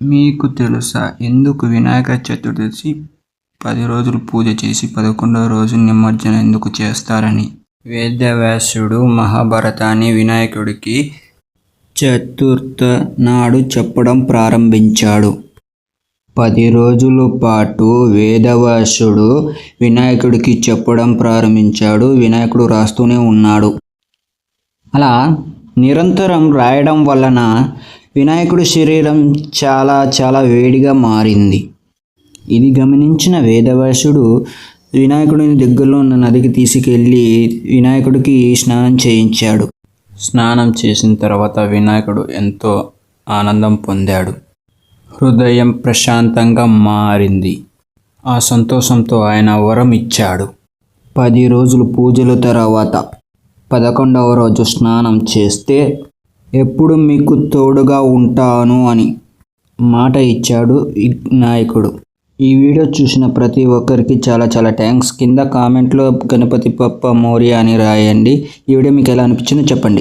మీకు తెలుసా ఎందుకు వినాయక చతుర్దశి పది రోజులు పూజ చేసి పదకొండవ రోజు నిమజ్జనం ఎందుకు చేస్తారని? వేదవ్యాసుడు మహాభారతాన్ని వినాయకుడికి చతుర్థ నాడు చెప్పడం ప్రారంభించాడు. పది రోజుల పాటు వేదవ్యాసుడు వినాయకుడికి చెప్పడం ప్రారంభించాడు. వినాయకుడు రాస్తూనే ఉన్నాడు. అలా నిరంతరం రాయడం వలన వినాయకుడి శరీరం చాలా చాలా వేడిగా మారింది. ఇది గమనించిన వేదవ్యాసుడు వినాయకుడిని దగ్గరలో ఉన్న నదికి తీసుకెళ్ళి వినాయకుడికి స్నానం చేయించాడు. స్నానం చేసిన తర్వాత వినాయకుడు ఎంతో ఆనందం పొందాడు. హృదయం ప్రశాంతంగా మారింది. ఆ సంతోషంతో ఆయన వరం ఇచ్చాడు. పది రోజులు పూజల తర్వాత పదకొండవ రోజు స్నానం చేస్తే ఎప్పుడు మీకు తోడుగా ఉంటాను అని మాట ఇచ్చాడు నాయకుడు. ఈ వీడియో చూసిన ప్రతి ఒక్కరికి చాలా చాలా థ్యాంక్స్. కింద కామెంట్లో గణపతి పప్ప మౌర్య అని రాయండి. ఈ వీడియో మీకు ఎలా అనిపించిందో చెప్పండి.